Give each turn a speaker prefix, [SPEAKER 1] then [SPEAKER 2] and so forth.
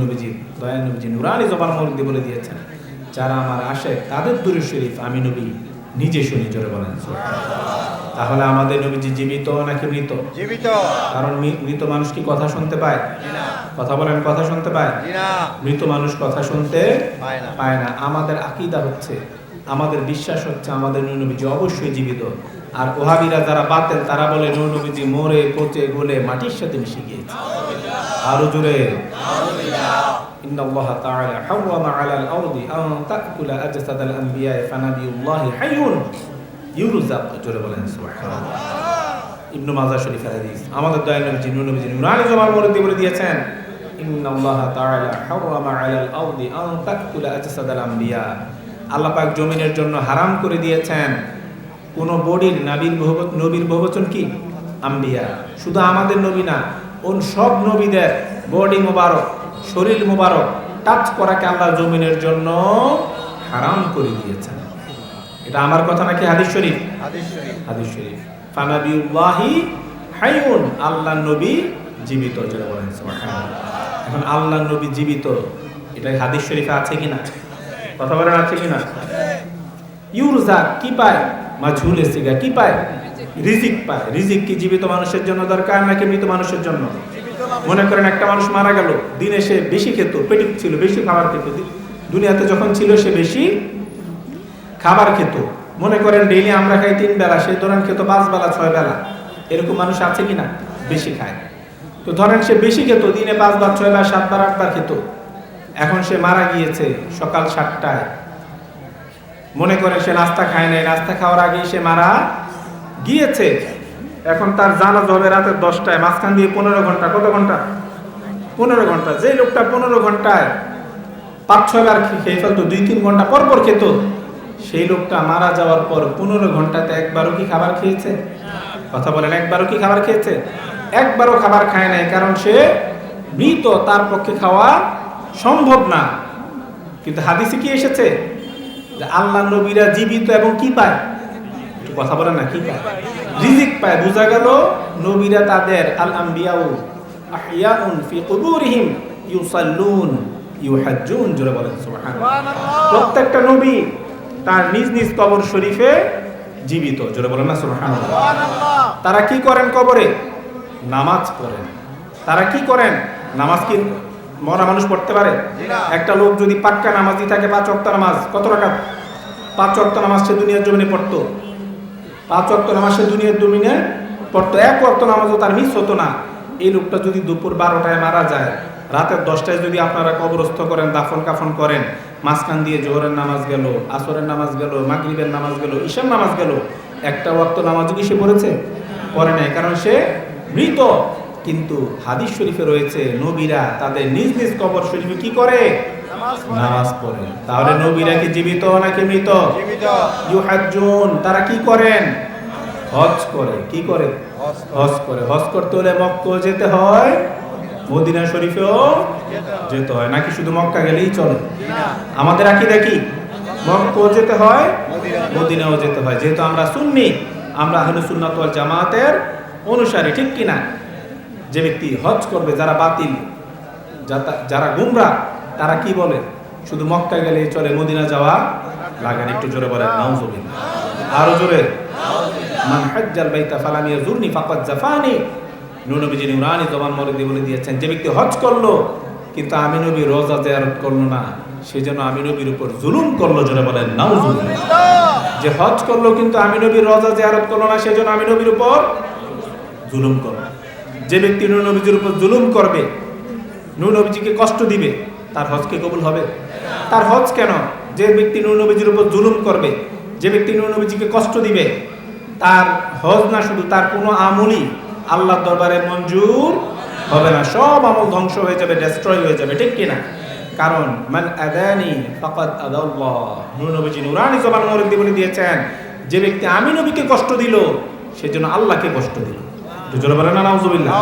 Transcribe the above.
[SPEAKER 1] নবীজি দয়া নবীজি নুরানি জবান মরদি বলে দিয়েছেন যারা আমার আসে তাদের দূরে শরীফ আমি নবী নিজে শুনি জোরে বলেন তাহলে আমাদের নবীজি জীবিত নাকি মৃত?
[SPEAKER 2] জীবিত।
[SPEAKER 1] কারণ মৃত মানুষ কি কথা শুনতে পায়? কথা বলেন কথা শুনতে পায়? মৃত মানুষ কথা শুনতে
[SPEAKER 2] পায় না।
[SPEAKER 1] পায় না। আমাদের আকিদা হচ্ছে আমাদের বিশ্বাস হচ্ছে আমাদের নবীজি অবশ্যই জীবিত। আর ওহাবিরা যারা বাতেন তারা বলে নবীজি মরে পচে গলে মাটির সাথে মিশে গিয়েছে আরো জোরে إن الله تعالى حرم على الأرض أن تأكل أجساد الأنبياء فنبي الله حي يرزق জোরে বলেন সুবহানাল্লাহ ইবনু মাজাহ শরীফের হাদিস আমাদের দয়াল নবী নূর নবী নুরানি জবান মরদি বলে দিয়েছেন ইন্না আল্লাহ তাআলা হারামা আলাল আরদি আন তাকুলা আজসাদাল আম্বিয়া আল্লাহ পাক জমিনের জন্য হারাম করে দিয়েছেন কোন বডির নাবির নবীর বহুবচন কি? আম্বিয়া। শুধু আমাদের নবী না ওন সব নবীদের বডি মোবারক শরীর মোবারক টাচ করাকে আল্লাহ জমিনের জন্য হারাম করে দিয়েছেন। এটা আমার কথা নাকি হাদিস শরীফ?
[SPEAKER 2] হাদিস শরীফ।
[SPEAKER 1] হাদিস শরীফ। ফানাবিউল্লাহি হাইউন আল্লাহ নবী জীবিত যেটা বলেন সুবহানাল্লাহ। এখন আল্লাহ নবী জীবিত এটা হাদিস শরীফে আছে কিনা? কথা বলেন আছে কিনা? ইউরজা কি পায়? মাঝুল এসিগা, কি পায়? রিজিক পায়। রিজিক কি? জীবিত মানুষের জন্য দরকার নাকি মৃত মানুষের জন্য? মনে করেন একটা মানুষ মারা গেল, দিনে সে বেশি খেত পেটিক ছিল, বেশি খাবার খেত দুনিয়াতে যখন ছিল সে বেশি খাবার খেত। মনে করেন ডেইলি আমরা খাই তিন বেলা, সে ধরেন খেত পাঁচ বেলা, ছয় বেলা। এরকম মানুষ আছে কিনা বেশি খায়। তো ধরেন সে বেশি খেত, দিনে পাঁচবার ছয়বার সাতবার আটবার খেত। এখন সে মারা গিয়েছে সকাল সাতটায়। মনে করে সে নাস্তা খায় নাই। নাস্তা খাওয়ার আগেই সে মারা গিয়েছে। এখন তার জানা হবে রাতে দশটায়। মাঝখান দিয়ে পনেরো ঘণ্টা। কত ঘণ্টা? পনেরো ঘণ্টা। যে লোকটা পনেরো ঘন্টায় পাঁচ ছয়বার খেয়ে ফেলতো, দুই তিন ঘণ্টা পর পর খেত, সেই লোকটা মারা যাওয়ার পর পনেরো ঘন্টাতে একবারও কি খাবার খেয়েছে? কথা বলেন, একবারও কি খাবার খেয়েছে? একবারও খাবার খায় নাই, কারণ সে মৃত, তার পক্ষে খাওয়া সম্ভব না। কিন্তু হাদিসে কি এসেছে? যে আল্লাহ নবীরা জীবিত এবং কি পায়? একটু কথা বলেন না কি পায়? রিজিক পায়। বোঝা গেল নবীরা তাদের আল আম্বিয়াউ আহিয়াউন ফি কুবুরিহিম ইউসাল্লুন ইউহাজ্জুন জোরে বলেন সুবহানাল্লাহ। প্রত্যেকটা নবী তার নিজ নিজ কবর শরীফে জীবিত জোরে বলেন না সুবহানাল্লাহ। তারা কি করেন কবরে? নামাজ পড়েন। তারা কি করেন? নামাজ কি মরা মানুষ পড়তে পারে? একটা লোক যদি পাক্কা নামাজি থাকে পাঁচ অক্ত নামাজ কত টাকা পাঁচ অক্ত নামাজ সে দুনিয়ার জমিনে পড়তো। পাঁচ অক্ত নামাজ সে দুনিয়ার জমিনে পড়তো। এক অক্ত নামাজও তার মিস হতো না। এই লোকটা যদি দুপুর বারোটায় মারা যায় রাতের দশটায় যদি আপনারা কবরস্থ করেন দাফন কাফন করেন মাঝখান দিয়ে জোহরের নামাজ গেল আসরের নামাজ গেল মাগরিবের নামাজ গেল ঈশার নামাজ গেল একটা ওয়াক্ত নামাজও কি সে পড়েছে? পড়ে নাই। কারণ সে মৃত। কিন্তু হাদিস শরীফে রয়েছে নবীরা তাদের নিজ নিজ কবর শরীফে কি করে? নামাজ পড়ে। তাহলে নবীরা কি জীবিত নাকি মৃত
[SPEAKER 2] জীবিত।
[SPEAKER 1] ইউহাজ্জুন তারা কি করেন? হজ করে। কি করে?
[SPEAKER 2] হজ
[SPEAKER 1] করে। হজ করতে হলে মক্কা যেতে হয় মদিনা শরীফেও যেতে হয়। নাকি শুধু মক্কা গেলেই চলে? আমাদের আকি দেখি মক্কা যেতে হয় মদিনাও যেতে হয়। যেহেতু আমরা সুন্নি আমরা আহলে সুন্নাত ওয়াল জামাতের অনুসারী ঠিক কিনা? যে ব্যক্তি হজ করবে, যারা বাতিল যারা গুমরা, তারা কি বলে? শুধু মক্কা গেলে চলে, মদিনা যাওয়া লাগে একটু জোরে নাউজুবিল্লাহ। আরও জোরে। বলে দিয়েছেন, যে ব্যক্তি হজ করল, কিন্তু করল না উপর জুলুম করল, জোরে বলেন যে হজ করল, কিন্তু রোজা করল না, সেজন্য আমি উপর জুলুম করল। যে ব্যক্তি নূর নবীজির উপর জুলুম করবে নূর নবীজিকে কষ্ট দিবে, তার হজকে কবুল হবে? তার হজ কেন? যে ব্যক্তি নূর নবীজির উপর জুলুম করবে, যে ব্যক্তি নূর নবীজিকে কষ্ট দিবে, তার হজ না শুধু তার কোনো আমলই আল্লাহর দরবারে মঞ্জুর হবে না। সব আমল ধ্বংস হয়ে যাবে ডেস্ট্রয় হয়ে যাবে, ঠিক কিনা? কারণ, মান আদানি ফাকাদ আদাল্লাহ। নূর নবীজি নুরানি জবান মরদি বলে দিয়েছেন, যে ব্যক্তি আমি নবীকে কষ্ট দিল সেজন্য আল্লাহকে কষ্ট দিল। জোরে বলেন না নাউজুবিল্লাহ।